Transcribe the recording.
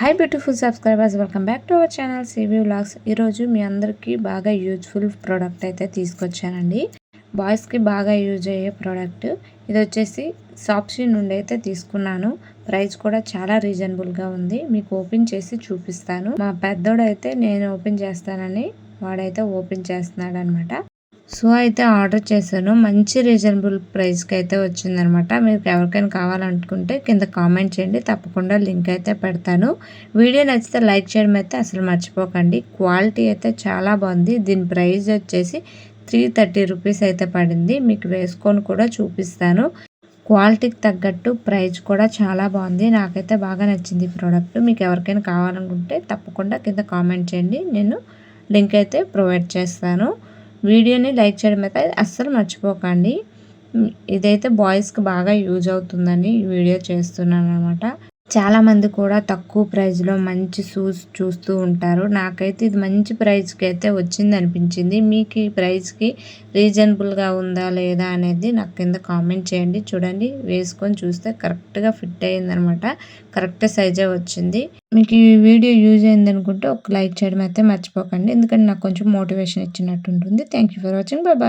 Hi beautiful subscribers welcome back to our channel CV vlogs ఈరోజు మీ అందరికీ బాగా యూజ్ఫుల్ ప్రోడక్ట్ అయితే తీసుకొచ్చానండి. బాయ్స్కి బాగా యూజ్ అయ్యే ప్రోడక్ట్ ఇది వచ్చేసి సాప్సీ నుండి అయితే తీసుకున్నాను. ప్రైస్ కూడా చాలా రీజనబుల్గా ఉంది. మీకు ఓపెన్ చేసి చూపిస్తాను. మా పెద్దోడు అయితే నేను ఓపెన్ చేస్తానని వాడైతే ఓపెన్ చేస్తున్నాడు అనమాట సో అయితే ఆర్డర్ చేశాను. మంచి రీజనబుల్ ప్రైస్కి అయితే వచ్చిందనమాట. మీకు ఎవరికైనా కావాలనుకుంటే కింద కామెంట్ చేయండి. తప్పకుండా లింక్ అయితే పెడతాను. వీడియో నచ్చితే లైక్ చేయడం అయితే అసలు మర్చిపోకండి. క్వాలిటీ అయితే చాలా బాగుంది. దీని ప్రైస్ వచ్చేసి త్రీ థర్టీ రూపీస్ అయితే పడింది. మీకు వేసుకొని కూడా చూపిస్తాను. క్వాలిటీకి తగ్గట్టు ప్రైస్ కూడా చాలా బాగుంది. నాకైతే బాగా నచ్చింది ప్రోడక్ట్. మీకు ఎవరికైనా కావాలనుకుంటే తప్పకుండా కింద కామెంట్ చేయండి. నేను లింక్ అయితే ప్రొవైడ్ చేస్తాను. వీడియోని లైక్ చేయడం అయితే అస్సలు మర్చిపోకండి. ఇదైతే బాయ్స్కి బాగా యూజ్ అవుతుందని వీడియో చేస్తున్నాను అనమాట చాలామంది కూడా తక్కువ ప్రైస్లో మంచి షూస్ చూస్తూ ఉంటారు. నాకైతే ఇది మంచి ప్రైస్కి అయితే వచ్చింది అనిపించింది. మీకు ఈ ప్రైస్కి రీజనబుల్గా ఉందా లేదా అనేది నాకు కింద కామెంట్ చేయండి. చూడండి వేసుకొని చూస్తే కరెక్ట్గా ఫిట్ అయ్యిందనమాట కరెక్ట్ సైజే వచ్చింది. మీకు ఈ వీడియో యూజ్ అయింది అనుకుంటే ఒక లైక్ చేయడం అయితే మర్చిపోకండి. ఎందుకంటే నాకు కొంచెం మోటివేషన్ ఇచ్చినట్టు ఉంటుంది. Thank you for watching bye bye